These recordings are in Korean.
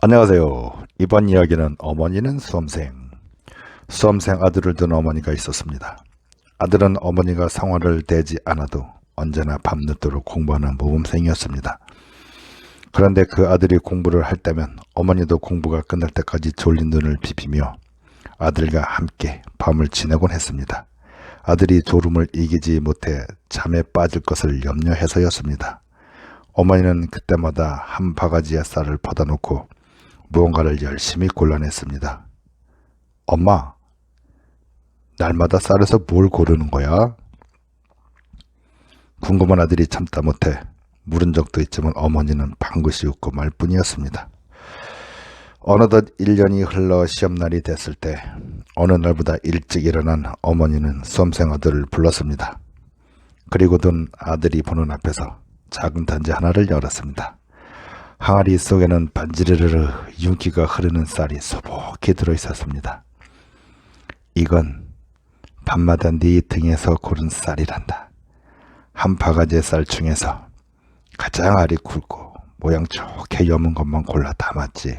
안녕하세요. 이번 이야기는 어머니는 수험생. 수험생 아들을 둔 어머니가 있었습니다. 아들은 어머니가 상화를 대지 않아도 언제나 밤늦도록 공부하는 모범생이었습니다. 그런데 그 아들이 공부를 할 때면 어머니도 공부가 끝날 때까지 졸린 눈을 비비며 아들과 함께 밤을 지내곤 했습니다. 아들이 졸음을 이기지 못해 잠에 빠질 것을 염려해서였습니다. 어머니는 그때마다 한 바가지의 쌀을 퍼다 놓고 무언가를 열심히 골라냈습니다. 엄마, 날마다 쌀에서 뭘 고르는 거야? 궁금한 아들이 참다 못해 물은 적도 있지만 어머니는 방긋이 웃고 말 뿐이었습니다. 어느덧 1년이 흘러 시험날이 됐을 때 어느 날보다 일찍 일어난 어머니는 수험생 아들을 불렀습니다. 그리고든 아들이 보는 앞에서 작은 단지 하나를 열었습니다. 항아리 속에는 반지르르르 윤기가 흐르는 쌀이 소복히 들어 있었습니다. 이건 밤마다 네 등에서 고른 쌀이란다. 한 바가지의 쌀 중에서 가장 알이 굵고 모양 좋게 여문 것만 골라 담았지.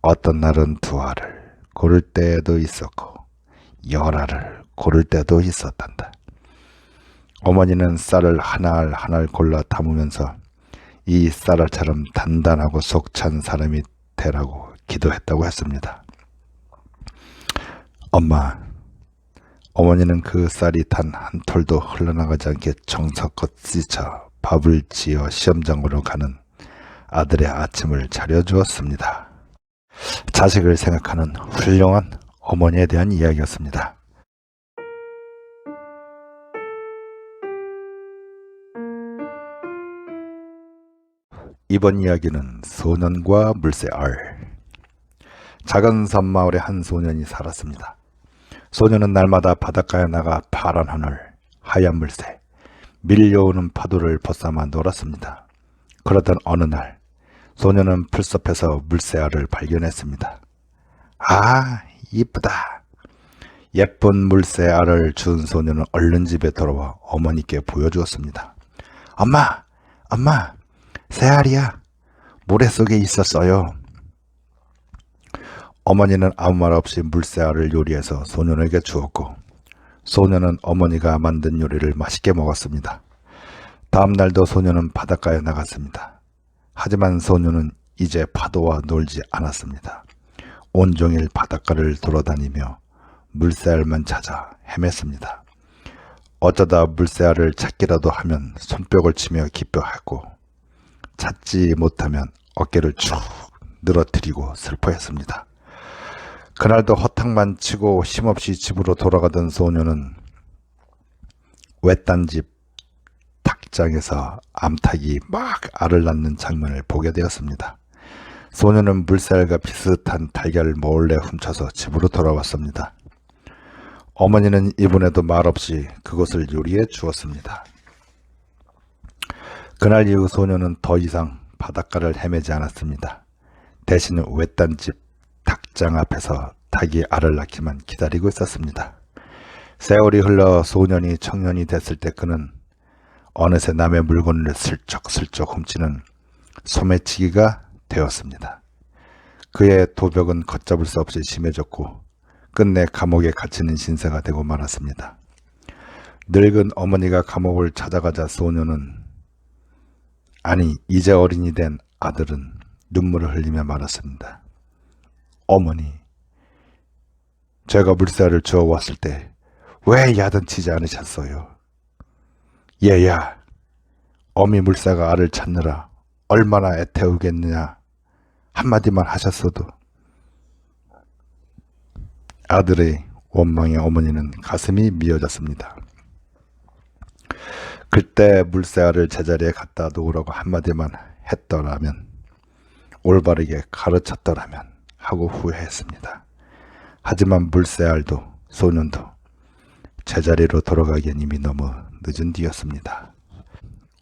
어떤 날은 두 알을 고를 때도 있었고 열 알을 고를 때도 있었단다. 어머니는 쌀을 하나알 하나알 골라 담으면서 이 쌀알처럼 단단하고 속찬 사람이 되라고 기도했다고 했습니다. 엄마, 어머니는 그 쌀이 단 한 톨도 흘러나가지 않게 정성껏 씻어 밥을 지어 시험장으로 가는 아들의 아침을 차려주었습니다. 자식을 생각하는 훌륭한 어머니에 대한 이야기였습니다. 이번 이야기는 소년과 물새 알. 작은 섬마을에 한 소년이 살았습니다. 소년은 날마다 바닷가에 나가 파란 하늘, 하얀 물새, 밀려오는 파도를 벗삼아 놀았습니다. 그러던 어느 날, 소년은 풀숲에서 물새알을 발견했습니다. 아, 이쁘다. 예쁜 물새알을 준 소년은 얼른 집에 돌아와 어머니께 보여주었습니다. 엄마, 엄마, 새알이야. 모래 속에 있었어요. 어머니는 아무 말 없이 물새알을 요리해서 소년에게 주었고 소년은 어머니가 만든 요리를 맛있게 먹었습니다. 다음 날도 소년은 바닷가에 나갔습니다. 하지만 소년은 이제 파도와 놀지 않았습니다. 온종일 바닷가를 돌아다니며 물새알만 찾아 헤맸습니다. 어쩌다 물새알을 찾기라도 하면 손뼉을 치며 기뻐하고 찾지 못하면 어깨를 쭉 늘어뜨리고 슬퍼했습니다. 그날도 허탕만 치고 힘없이 집으로 돌아가던 소녀는 외딴 집 닭장에서 암탉이 막 알을 낳는 장면을 보게 되었습니다. 소녀는 물살과 비슷한 달걀을 몰래 훔쳐서 집으로 돌아왔습니다. 어머니는 이번에도 말없이 그것을 요리해 주었습니다. 그날 이후 소녀는 더 이상 바닷가를 헤매지 않았습니다. 대신 외딴 집 닭장 앞에서 닭이 알을 낳기만 기다리고 있었습니다. 세월이 흘러 소년이 청년이 됐을 때 그는 어느새 남의 물건을 슬쩍슬쩍 훔치는 소매치기가 되었습니다. 그의 도벽은 걷잡을 수 없이 심해졌고 끝내 감옥에 갇히는 신세가 되고 말았습니다. 늙은 어머니가 감옥을 찾아가자 소년은 아니 이제 어린이 된 아들은 눈물을 흘리며 말았습니다. 어머니, 제가 물살을 주워왔을 때 왜 야단치지 않으셨어요? 얘야, 어미 물사가 알을 찾느라 얼마나 애태우겠느냐 한마디만 하셨어도 아들의 원망에 어머니는 가슴이 미어졌습니다. 그때 물새알을 제자리에 갖다 놓으라고 한마디만 했더라면 올바르게 가르쳤더라면 하고 후회했습니다. 하지만 물새알도 소년도 제자리로 돌아가기엔 이미 너무 늦은 뒤였습니다.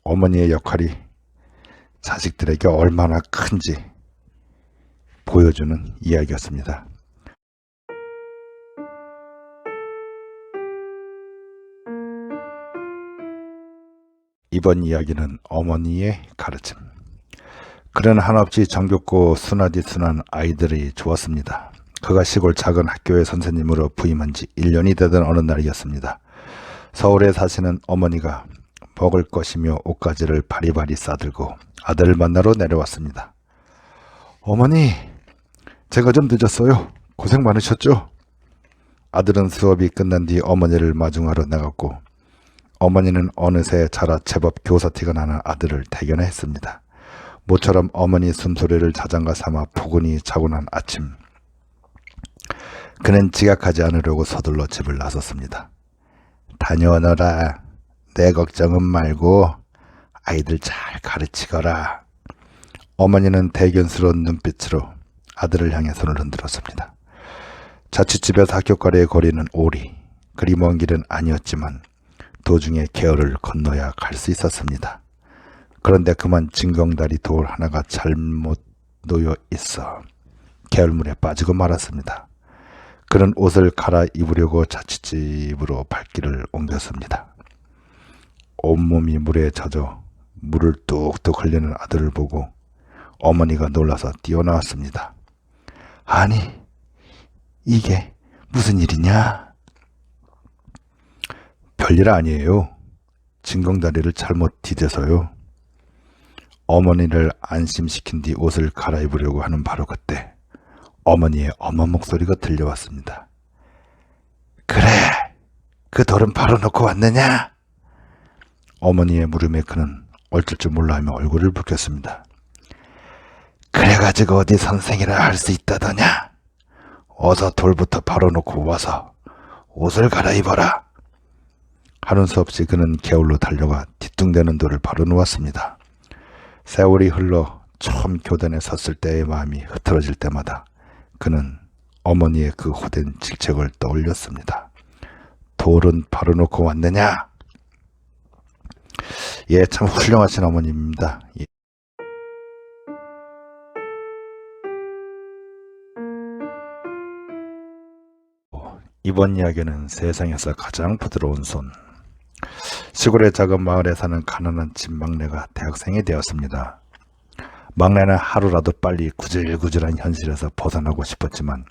어머니의 역할이 자식들에게 얼마나 큰지 보여주는 이야기였습니다. 이번 이야기는 어머니의 가르침. 그는 한없이 정겹고 순하디 순한 아이들이 좋았습니다. 그가 시골 작은 학교의 선생님으로 부임한 지 1년이 되던 어느 날이었습니다. 서울에 사시는 어머니가 먹을 것이며 옷가지를 바리바리 싸들고 아들을 만나러 내려왔습니다. 어머니, 제가 좀 늦었어요. 고생 많으셨죠? 아들은 수업이 끝난 뒤 어머니를 마중하러 나갔고 어머니는 어느새 자라 제법 교사티가 나는 아들을 대견해 했습니다. 모처럼 어머니 숨소리를 자장가 삼아 포근히 자고 난 아침 그는 지각하지 않으려고 서둘러 집을 나섰습니다. 다녀오너라. 내 걱정은 말고 아이들 잘 가르치거라. 어머니는 대견스러운 눈빛으로 아들을 향해 손을 흔들었습니다. 자취집에서 학교거리의 거리는 오리, 그리 먼 길은 아니었지만 도중에 계열을 건너야 갈 수 있었습니다. 그런데 그만 징검다리 돌 하나가 잘못 놓여 있어 계열물에 빠지고 말았습니다. 그는 옷을 갈아입으려고 자취집으로 발길을 옮겼습니다. 온몸이 물에 젖어 물을 뚝뚝 흘리는 아들을 보고 어머니가 놀라서 뛰어나왔습니다. 아니, 이게 무슨 일이냐? 별일 아니에요. 진검다리를 잘못 디뎌서요. 어머니를 안심시킨 뒤 옷을 갈아입으려고 하는 바로 그때 어머니의 어머 목소리가 들려왔습니다. 그래, 그 돌은 바로 놓고 왔느냐? 어머니의 물음에 그는 어쩔 줄 몰라 하며 얼굴을 붉혔습니다. 그래가지고 어디 선생이라 할 수 있다더냐? 어서 돌부터 바로 놓고 와서 옷을 갈아입어라. 하는 수 없이 그는 개울로 달려가 뒤뚱대는 돌을 바로 놓았습니다. 세월이 흘러 처음 교단에 섰을 때의 마음이 흐트러질 때마다 그는 어머니의 그 호된 질책을 떠올렸습니다. 돌은 바로 놓고 왔느냐? 예, 참 훌륭하신 어머님입니다. 예. 이번 이야기는 세상에서 가장 부드러운 손. 시골의 작은 마을에 사는 가난한 집 막내가 대학생이 되었습니다. 막내는 하루라도 빨리 구질구질한 현실에서 벗어나고 싶었지만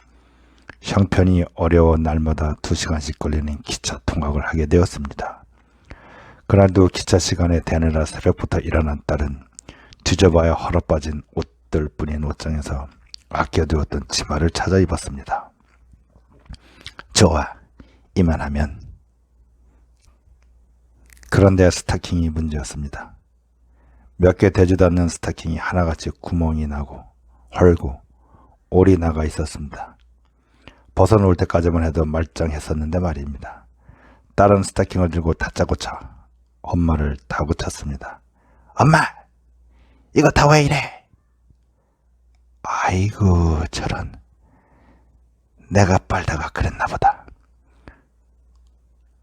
형편이 어려워 날마다 두 시간씩 걸리는 기차 통학을 하게 되었습니다. 그날도 기차 시간에 대느라 새벽부터 일어난 딸은 뒤져봐야 헐어빠진 옷들 뿐인 옷장에서 아껴두었던 치마를 찾아 입었습니다. 좋아, 이만하면. 그런데 스타킹이 문제였습니다. 몇 개 되지도 않는 스타킹이 하나같이 구멍이 나고 헐고 올이 나가 있었습니다. 벗어놓을 때까지만 해도 말짱했었는데 말입니다. 다른 스타킹을 들고 다짜고짜 엄마를 다구쳤습니다. 엄마! 이거 다 왜 이래? 아이고 저런 내가 빨다가 그랬나 보다.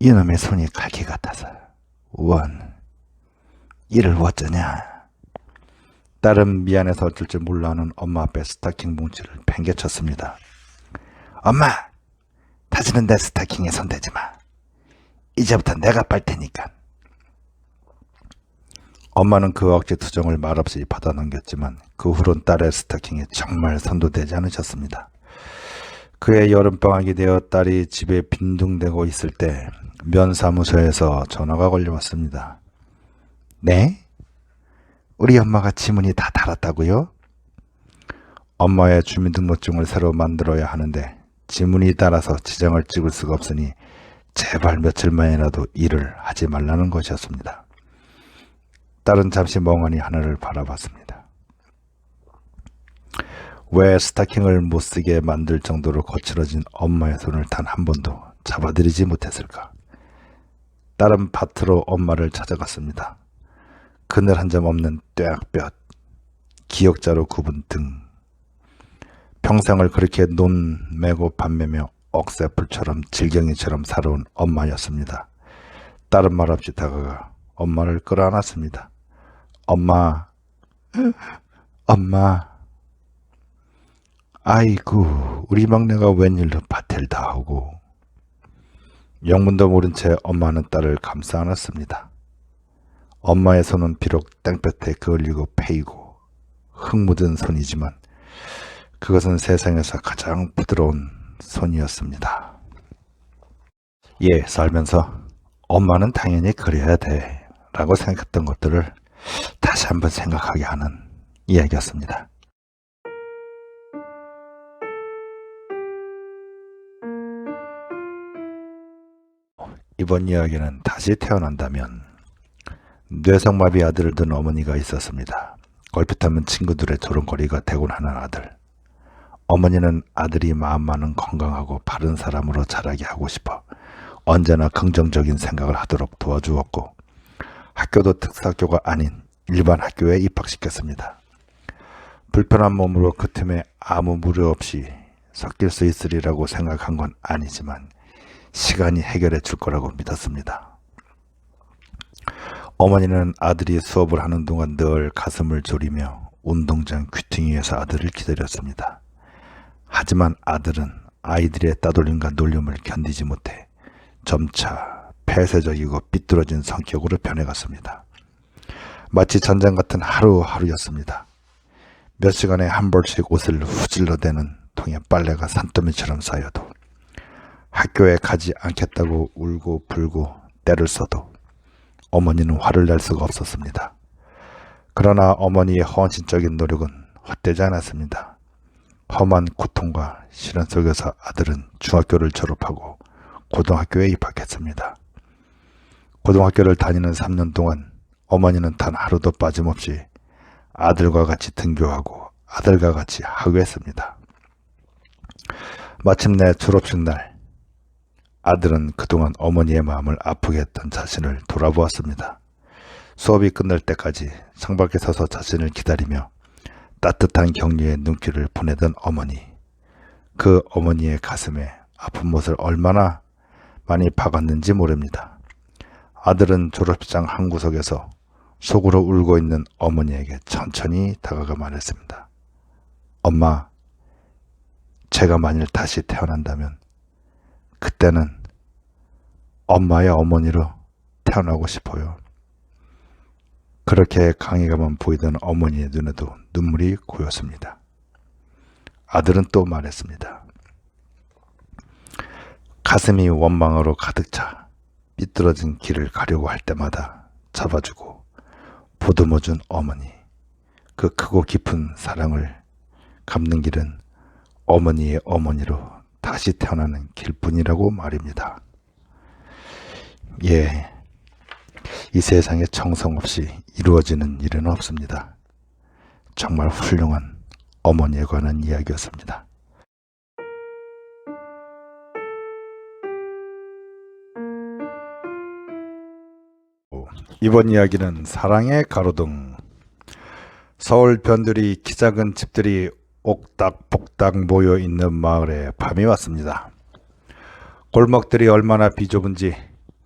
이놈의 손이 갈기 같아서 원 이를 어쩌냐. 딸은 미안해서 어쩔 줄 몰라하는 엄마 앞에 스타킹 뭉치를 팽개쳤습니다. 엄마, 다시는 내 스타킹에 손대지 마. 이제부터 내가 빨 테니까. 엄마는 그 억지 투정을 말없이 받아 넘겼지만 그 후론 딸의 스타킹에 정말 손도 대지 않으셨습니다. 그의 여름방학이 되어 딸이 집에 빈둥대고 있을 때 면사무소에서 전화가 걸려왔습니다. 네? 우리 엄마가 지문이 다 달았다고요? 엄마의 주민등록증을 새로 만들어야 하는데 지문이 달아서 지정을 찍을 수가 없으니 제발 며칠만이라도 일을 하지 말라는 것이었습니다. 딸은 잠시 멍하니 하늘을 바라봤습니다. 왜 스타킹을 못 쓰게 만들 정도로 거칠어진 엄마의 손을 단 한 번도 잡아들이지 못했을까? 딸은 밭으로 엄마를 찾아갔습니다. 그늘 한 점 없는 뙤약볕, 기역자로 굽은 등, 평생을 그렇게 논 매고 밥 매며 억새풀처럼 질경이처럼 살아온 엄마였습니다. 딸은 말없이 다가가 엄마를 끌어안았습니다. 엄마, 엄마. 아이고, 우리 막내가 웬일로 밭을 다 하고. 영문도 모른 채 엄마는 딸을 감싸 안았습니다. 엄마의 손은 비록 땡볕에 그을리고 패이고 흙 묻은 손이지만 그것은 세상에서 가장 부드러운 손이었습니다. 예, 살면서 엄마는 당연히 그래야 돼 라고 생각했던 것들을 다시 한번 생각하게 하는 이야기였습니다. 이번 이야기는 다시 태어난다면 뇌성마비 아들을 둔 어머니가 있었습니다. 얼핏하면 친구들의 조롱거리가 되곤 하는 아들. 어머니는 아들이 마음만은 건강하고 바른 사람으로 자라게 하고 싶어 언제나 긍정적인 생각을 하도록 도와주었고 학교도 특사학교가 아닌 일반 학교에 입학시켰습니다. 불편한 몸으로 그 틈에 아무 무료 없이 섞일 수 있으리라고 생각한 건 아니지만 시간이 해결해 줄 거라고 믿었습니다. 어머니는 아들이 수업을 하는 동안 늘 가슴을 졸이며 운동장 귀퉁이 에서 아들을 기다렸습니다. 하지만 아들은 아이들의 따돌림과 놀림을 견디지 못해 점차 폐쇄적이고 삐뚤어진 성격으로 변해갔습니다. 마치 전장 같은 하루하루였습니다. 몇 시간에 한 벌씩 옷을 후질러대는 통에 빨래가 산더미처럼 쌓여도 학교에 가지 않겠다고 울고 불고 때를 써도 어머니는 화를 낼 수가 없었습니다. 그러나 어머니의 헌신적인 노력은 헛되지 않았습니다. 험한 고통과 시련 속에서 아들은 중학교를 졸업하고 고등학교에 입학했습니다. 고등학교를 다니는 3년 동안 어머니는 단 하루도 빠짐없이 아들과 같이 등교하고 아들과 같이 학교했습니다. 마침내 졸업식 날 아들은 그동안 어머니의 마음을 아프게 했던 자신을 돌아보았습니다. 수업이 끝날 때까지 창밖에 서서 자신을 기다리며 따뜻한 격려의 눈길을 보내던 어머니. 그 어머니의 가슴에 아픈 못을 얼마나 많이 박았는지 모릅니다. 아들은 졸업장 한 구석에서 속으로 울고 있는 어머니에게 천천히 다가가 말했습니다. 엄마, 제가 만일 다시 태어난다면 그때는 엄마의 어머니로 태어나고 싶어요. 그렇게 강해가만 보이던 어머니의 눈에도 눈물이 고였습니다. 아들은 또 말했습니다. 가슴이 원망으로 가득 차 삐뚤어진 길을 가려고 할 때마다 잡아주고 보듬어준 어머니. 그 크고 깊은 사랑을 갚는 길은 어머니의 어머니로 다시 태어나는 길뿐이라고 말입니다. 예. 이 세상에 정성 없이 이루어지는 일은 없습니다. 정말 훌륭한 어머니에 관한 이야기였습니다. 이번 이야기는 사랑의 가로등. 서울 변두리 키 작은 집들이 옥닥복닥 모여 있는 마을에 밤이 왔습니다. 골목들이 얼마나 비좁은지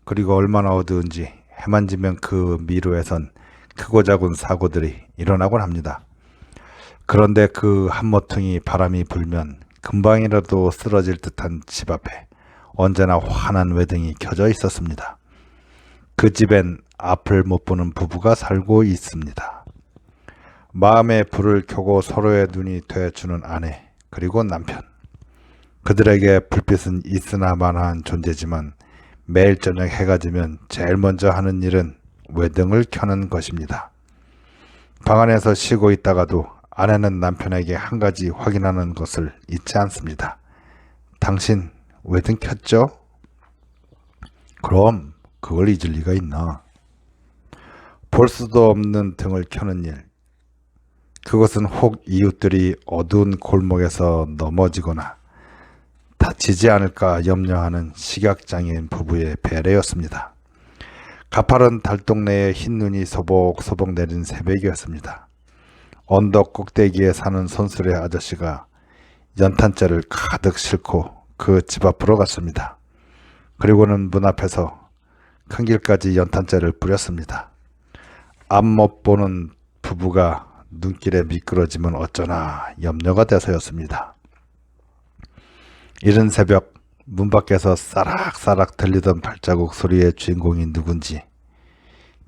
그리고 얼마나 어두운지 해만 지면 그 미로에선 크고 작은 사고들이 일어나곤 합니다. 그런데 그 한모퉁이 바람이 불면 금방이라도 쓰러질 듯한 집 앞에 언제나 환한 외등이 켜져 있었습니다. 그 집엔 앞을 못 보는 부부가 살고 있습니다. 마음에 불을 켜고 서로의 눈이 되어주는 아내 그리고 남편. 그들에게 불빛은 있으나 마나한 존재지만 매일 저녁 해가 지면 제일 먼저 하는 일은 외등을 켜는 것입니다. 방 안에서 쉬고 있다가도 아내는 남편에게 한 가지 확인하는 것을 잊지 않습니다. 당신 외등 켰죠? 그럼 그걸 잊을 리가 있나? 볼 수도 없는 등을 켜는 일. 그것은 혹 이웃들이 어두운 골목에서 넘어지거나 다치지 않을까 염려하는 시각장애인 부부의 배려였습니다. 가파른 달동네에 흰 눈이 소복소복 내린 새벽이었습니다. 언덕 꼭대기에 사는 손수레 아저씨가 연탄재를 가득 싣고 그 집 앞으로 갔습니다. 그리고는 문 앞에서 큰 길까지 연탄재를 뿌렸습니다. 앞못 보는 부부가 눈길에 미끄러지면 어쩌나 염려가 돼서였습니다. 이른 새벽 문 밖에서 싸락싸락 들리던 발자국 소리의 주인공이 누군지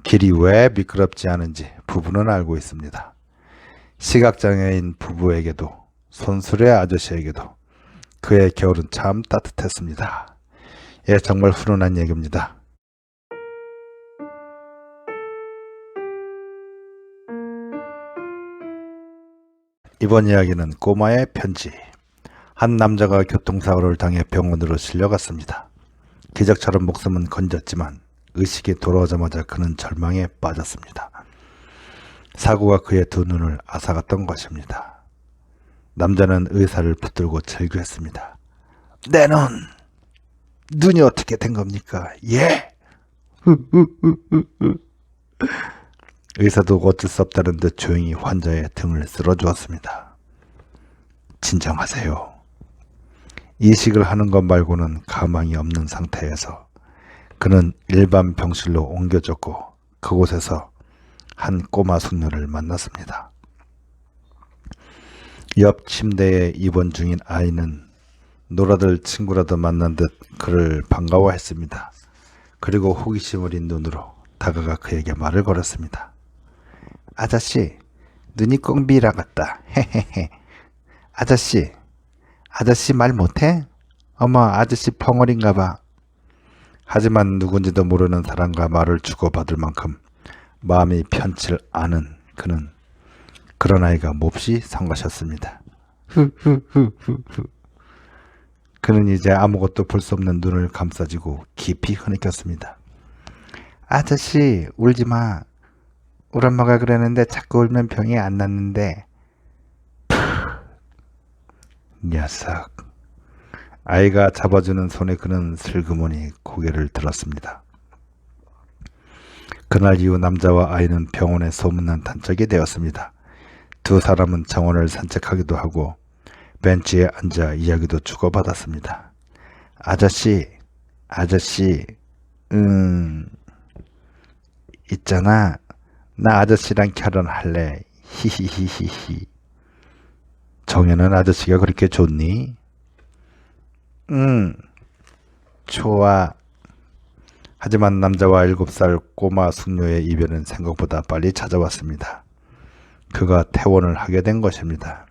길이 왜 미끄럽지 않은지 부부는 알고 있습니다. 시각장애인 부부에게도 손수레 아저씨에게도 그의 겨울은 참 따뜻했습니다. 예, 정말 훈훈한 얘기입니다. 이번 이야기는 꼬마의 편지. 한 남자가 교통사고를 당해 병원으로 실려갔습니다. 기적처럼 목숨은 건졌지만 의식이 돌아오자마자 그는 절망에 빠졌습니다. 사고가 그의 두 눈을 앗아갔던 것입니다. 남자는 의사를 붙들고 절규했습니다. 내 눈! 눈이 어떻게 된 겁니까? 예! 의사도 어쩔 수 없다는 듯 조용히 환자의 등을 쓸어주었습니다. 진정하세요. 이식을 하는 것 말고는 가망이 없는 상태에서 그는 일반 병실로 옮겨졌고 그곳에서 한 꼬마 숙녀를 만났습니다. 옆 침대에 입원 중인 아이는 놀아들 친구라도 만난 듯 그를 반가워했습니다. 그리고 호기심 어린 눈으로 다가가 그에게 말을 걸었습니다. 아저씨, 눈이 꼭 미라갔다. 헤헤헤. 아저씨, 아저씨 말 못해? 어머, 아저씨 펑어린가 봐. 하지만 누군지도 모르는 사람과 말을 주고받을 만큼 마음이 편칠 않은 그는 그런 아이가 몹시 성가셨습니다. 그는 이제 아무것도 볼 수 없는 눈을 감싸지고 깊이 흐느꼈습니다. 아저씨, 울지 마. 우리 엄마가 그러는데 자꾸 울면 병이 안 낫는데. 푸, 녀석. 아이가 잡아주는 손에 그는 슬그머니 고개를 들었습니다. 그날 이후 남자와 아이는 병원에 소문난 단짝이 되었습니다. 두 사람은 정원을 산책하기도 하고 벤치에 앉아 이야기도 주고받았습니다. 아저씨, 아저씨, 음, 있잖아. 나 아저씨랑 결혼할래. 히히히히히. 정연은 아저씨가 그렇게 좋니? 응, 좋아. 하지만 남자와 일곱 살 꼬마 숙녀의 이별은 생각보다 빨리 찾아왔습니다. 그가 퇴원을 하게 된 것입니다.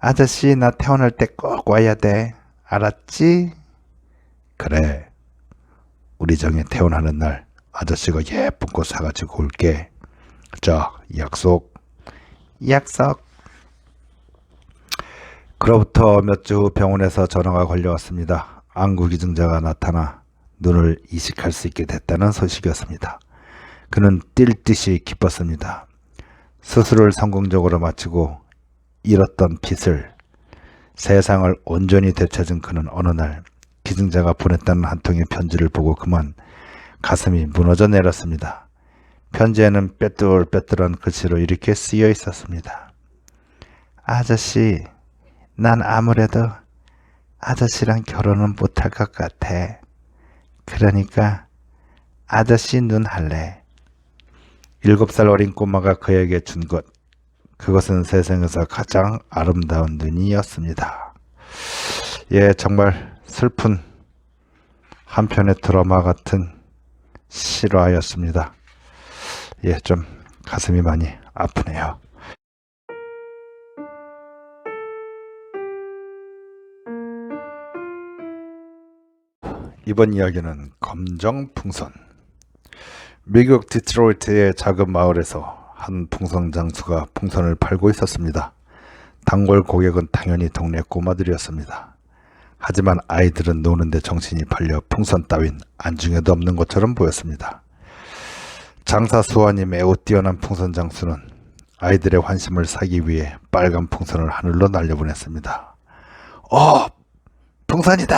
아저씨, 나 퇴원할 때 꼭 와야 돼. 알았지? 그래. 우리 정에 퇴원하는 날 아저씨가 예쁜 꽃 사가지고 올게. 자, 약속. 약속. 그로부터 몇 주 후 병원에서 전화가 걸려왔습니다. 안구 기증자가 나타나 눈을 이식할 수 있게 됐다는 소식이었습니다. 그는 뛸 듯이 기뻤습니다. 수술을 성공적으로 마치고 잃었던 빚을 세상을 온전히 되찾은 그는 어느 날 기증자가 보냈다는 한 통의 편지를 보고 그만 가슴이 무너져 내렸습니다. 편지에는 빼뚤빼뚤한 글씨로 이렇게 쓰여 있었습니다. 아저씨, 난 아무래도 아저씨랑 결혼은 못할 것 같아. 그러니까 아저씨 눈 할래. 일곱 살 어린 꼬마가 그에게 준 것. 그것은 세상에서 가장 아름다운 눈이었습니다. 예, 정말 슬픈 한편의 드라마 같은 실화였습니다. 예, 좀 가슴이 많이 아프네요. 이번 이야기는 검정 풍선. 미국 디트로이트의 작은 마을에서 한 풍선 장수가 풍선을 팔고 있었습니다. 단골 고객은 당연히 동네 꼬마들이었습니다. 하지만 아이들은 노는데 정신이 팔려 풍선 따윈 안중에도 없는 것처럼 보였습니다. 장사 수완이 매우 뛰어난 풍선 장수는 아이들의 환심을 사기 위해 빨간 풍선을 하늘로 날려보냈습니다. 어, 풍선이다!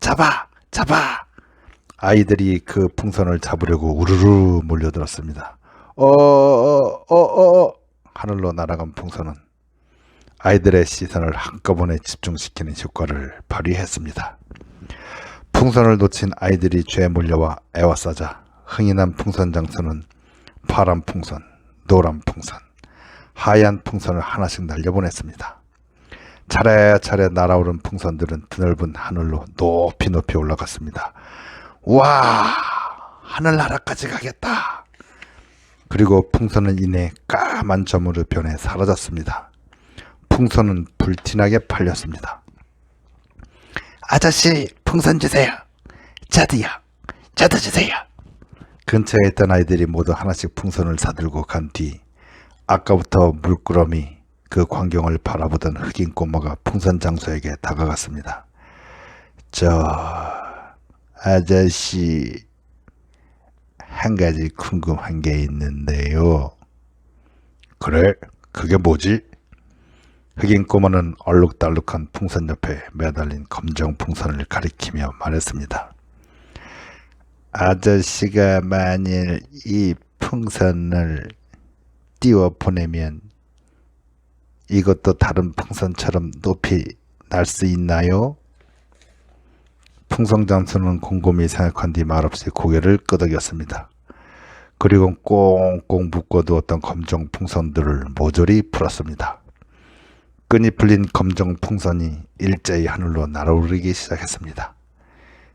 잡아! 잡아! 아이들이 그 풍선을 잡으려고 우르르 몰려들었습니다. 어, 어, 어, 어, 어. 하늘로 날아간 풍선은 아이들의 시선을 한꺼번에 집중시키는 효과를 발휘했습니다. 풍선을 놓친 아이들이 죄에 몰려와 애워싸자 흥이 난 풍선 장수는 파란 풍선, 노란 풍선, 하얀 풍선을 하나씩 날려보냈습니다. 차례차례 날아오른 풍선들은 드넓은 하늘로 높이 높이 올라갔습니다. 와, 하늘나라까지 가겠다. 그리고 풍선은 이내 까만 점으로 변해 사라졌습니다. 풍선은 불티나게 팔렸습니다. 아저씨, 풍선 주세요. 저도요. 저도 주세요. 근처에 있던 아이들이 모두 하나씩 풍선을 사들고 간 뒤 아까부터 물끄러미 그 광경을 바라보던 흑인 꼬마가 풍선 장소에게 다가갔습니다. 저 아저씨 한 가지 궁금한 게 있는데요. 그래? 그게 뭐지? 흑인 꼬마는 얼룩달룩한 풍선 옆에 매달린 검정 풍선을 가리키며 말했습니다. 아저씨가 만일 이 풍선을 띄워 보내면 이것도 다른 풍선처럼 높이 날 수 있나요? 풍선 장수는 곰곰이 생각한 뒤 말없이 고개를 끄덕였습니다. 그리고 꽁꽁 묶어두었던 검정 풍선들을 모조리 풀었습니다. 끈이 풀린 검정 풍선이 일제히 하늘로 날아오르기 시작했습니다.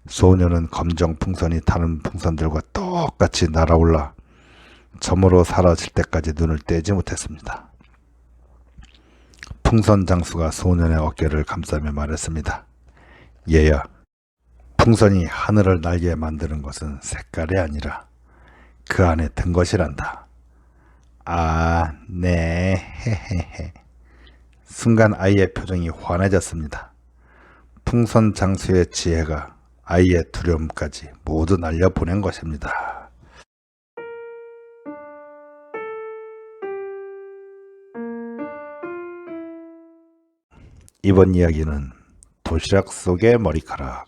소녀는 검정 풍선이 다른 풍선들과 똑같이 날아올라 점으로 사라질 때까지 눈을 떼지 못했습니다. 풍선 장수가 소년의 어깨를 감싸며 말했습니다. 얘야, 풍선이 하늘을 날게 만드는 것은 색깔이 아니라 그 안에 든 것이란다. 아, 네, 헤헤헤. 순간 아이의 표정이 환해졌습니다. 풍선 장수의 지혜가 아이의 두려움까지 모두 날려보낸 것입니다. 이번 이야기는 도시락 속의 머리카락.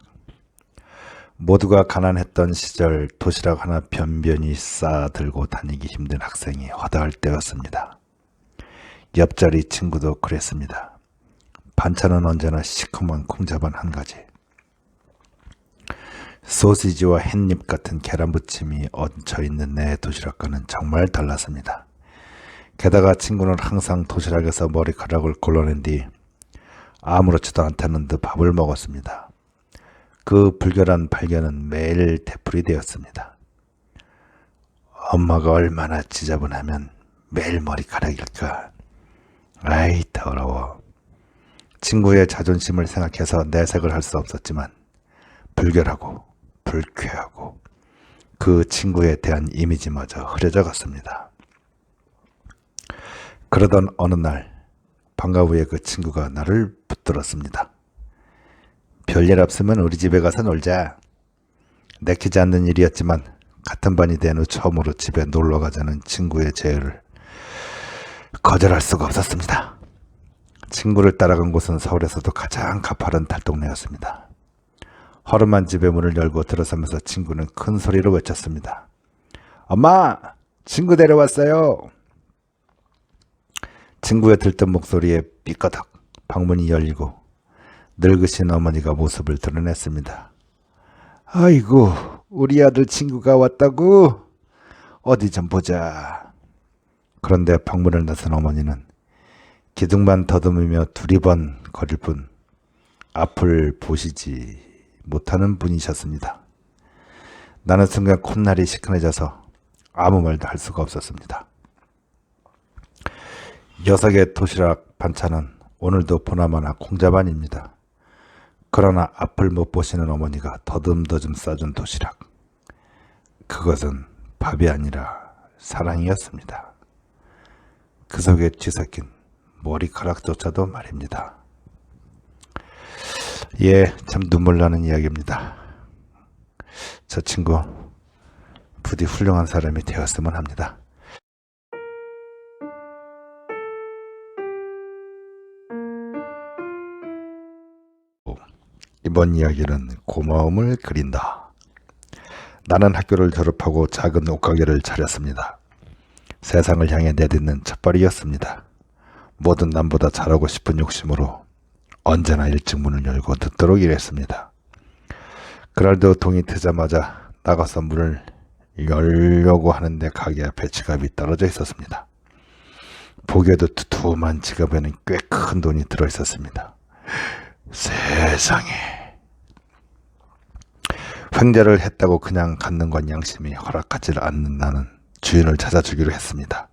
모두가 가난했던 시절 도시락 하나 변변히 싸 들고 다니기 힘든 학생이 허다할 때였습니다. 옆자리 친구도 그랬습니다. 반찬은 언제나 시커먼 콩자반 한 가지. 소시지와 햇잎 같은 계란 부침이 얹혀 있는 내 도시락과는 정말 달랐습니다. 게다가 친구는 항상 도시락에서 머리카락을 골라낸 뒤 아무렇지도 않다는 듯 밥을 먹었습니다. 그 불결한 발견은 매일 되풀이 되었습니다. 엄마가 얼마나 지저분하면 매일 머리카락일까. 아이 더러워. 친구의 자존심을 생각해서 내색을 할 수 없었지만 불결하고 불쾌하고 그 친구에 대한 이미지마저 흐려져 갔습니다. 그러던 어느 날 방과 후에 그 친구가 나를 붙들었습니다. 별일 없으면 우리 집에 가서 놀자. 내키지 않는 일이었지만 같은 반이 된 후 처음으로 집에 놀러 가자는 친구의 제의를 거절할 수가 없었습니다. 친구를 따라간 곳은 서울에서도 가장 가파른 달동네였습니다. 허름한 집의 문을 열고 들어서면서 친구는 큰 소리로 외쳤습니다. 엄마! 친구 데려왔어요! 친구의 들뜬 목소리에 삐까덕 방문이 열리고 늙으신 어머니가 모습을 드러냈습니다. 아이고, 우리 아들 친구가 왔다고? 어디 좀 보자. 그런데 방문을 나선 어머니는 기둥만 더듬으며 두리번 거릴 뿐 앞을 보시지 못하는 분이셨습니다. 나는 순간 콧날이 시큰해져서 아무 말도 할 수가 없었습니다. 녀석의 도시락 반찬은 오늘도 보나마나 공자반입니다. 그러나 앞을 못 보시는 어머니가 더듬더듬 싸준 도시락. 그것은 밥이 아니라 사랑이었습니다. 그 속에 뒤섞인 머리카락조차도 말입니다. 예, 참 눈물 나는 이야기입니다. 저 친구 부디 훌륭한 사람이 되었으면 합니다. 이번 이야기는 고마움을 그린다. 나는 학교를 졸업하고 작은 옷가게를 차렸습니다. 세상을 향해 내딛는 첫발이었습니다. 뭐든 남보다 잘하고 싶은 욕심으로 언제나 일찍 문을 열고 듣도록 일했습니다. 그날도 동이 트자마자 나가서 문을 열려고 하는데 가게 앞에 지갑이 떨어져 있었습니다. 보기에도 두툼한 지갑에는 꽤 큰 돈이 들어 있었습니다. 세상에. 횡재를 했다고 그냥 갖는 건 양심이 허락하지 않는 나는 주인을 찾아주기로 했습니다.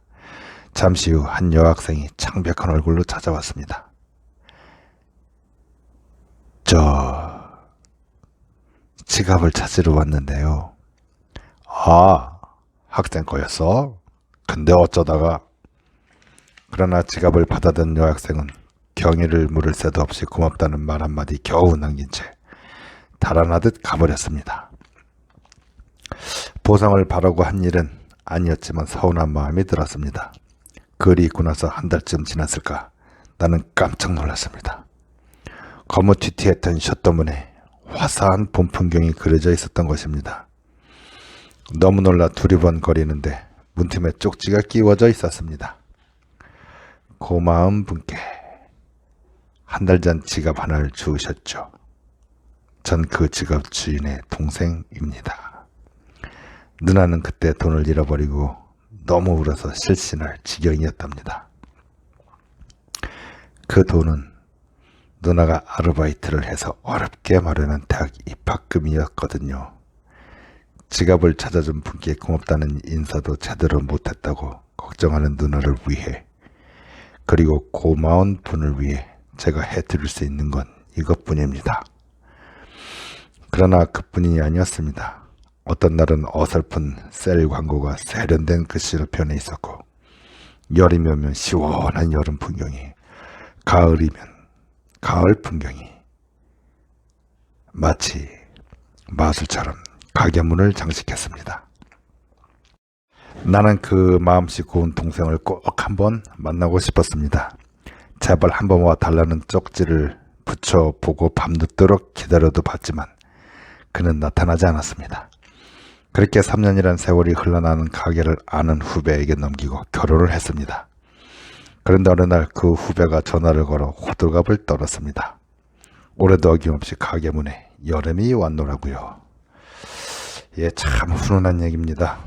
잠시 후 한 여학생이 창백한 얼굴로 찾아왔습니다. 저 지갑을 찾으러 왔는데요. 아, 학생 거였어? 근데 어쩌다가? 그러나 지갑을 받아든 여학생은 경의를 물을 새도 없이 고맙다는 말 한마디 겨우 남긴 채 달아나듯 가버렸습니다. 보상을 바라고 한 일은 아니었지만 서운한 마음이 들었습니다. 글이 있고 나서 한 달쯤 지났을까 나는 깜짝 놀랐습니다. 거무튀튀했던 셔터문에 화사한 봄 풍경이 그려져 있었던 것입니다. 너무 놀라 두리번거리는데 문틈에 쪽지가 끼워져 있었습니다. 고마운 분께 한 달 전 지갑 하나를 주우셨죠. 전 그 지갑 주인의 동생입니다. 누나는 그때 돈을 잃어버리고 너무 울어서 실신할 지경이었답니다. 그 돈은 누나가 아르바이트를 해서 어렵게 마련한 대학 입학금이었거든요. 지갑을 찾아준 분께 고맙다는 인사도 제대로 못했다고 걱정하는 누나를 위해 그리고 고마운 분을 위해 제가 해드릴 수 있는 건 이것뿐입니다. 그러나 그뿐이 아니었습니다. 어떤 날은 어설픈 셀 광고가 세련된 글씨로 표현해 있었고 여름이 오면 시원한 여름 풍경이 가을이면 가을 풍경이 마치 마술처럼 가게 문을 장식했습니다. 나는 그 마음씨 고운 동생을 꼭 한번 만나고 싶었습니다. 제발 한번 와 달라는 쪽지를 붙여보고 밤늦도록 기다려도 봤지만 그는 나타나지 않았습니다. 그렇게 3년이란 세월이 흘러나는 가게를 아는 후배에게 넘기고 결혼을 했습니다. 그런데 어느 날 그 후배가 전화를 걸어 호들갑을 떨었습니다. 올해도 어김없이 가게 문에 여름이 왔노라고요. 예, 참 훈훈한 얘기입니다.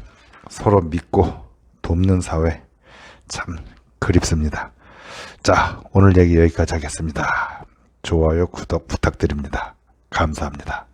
서로 믿고 돕는 사회 참 그립습니다. 자, 오늘 얘기 여기까지 하겠습니다. 좋아요, 구독 부탁드립니다. 감사합니다.